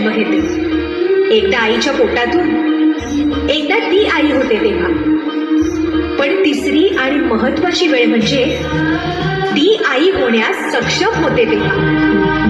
जन्म घेते. एकदा आईच्या पोटातून एकदा ती आई होते तेव्हा. पण तिसरी आणि महत्वाची वेळ म्हणजे ती आई होण्यास सक्षम होते तेव्हा.